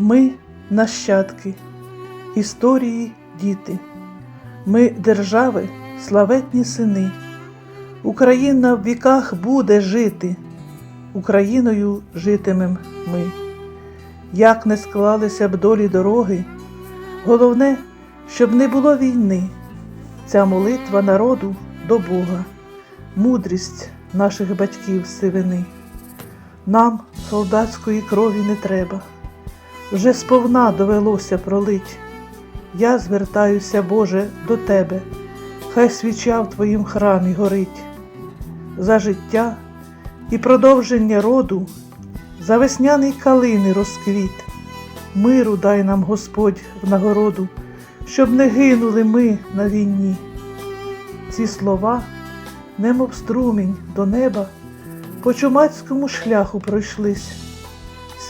Ми нащадки, історії діти, ми держави, славетні сини. Україна в віках буде жити, Україною житимем ми. Як не склалися б долі дороги, головне, щоб не було війни. Ця молитва народу до Бога, мудрість наших батьків сивини. Нам солдатської крові не треба, вже сповна довелося пролить. Я звертаюся, Боже, до Тебе, хай свіча в Твоїм храмі горить. За життя і продовження роду, за весняний калини розквіт. Миру дай нам Господь в нагороду, щоб не гинули ми на війні. Ці слова, немов струмінь до неба, по чумацькому шляху пройшлись.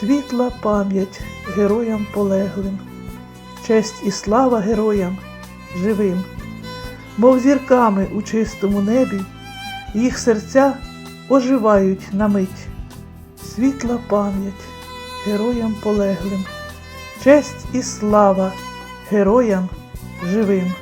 Світла пам'ять героям полеглим, честь і слава героям живим, мов зірками у чистому небі, їх серця оживають на мить. Світла пам'ять героям полеглим, честь і слава героям живим.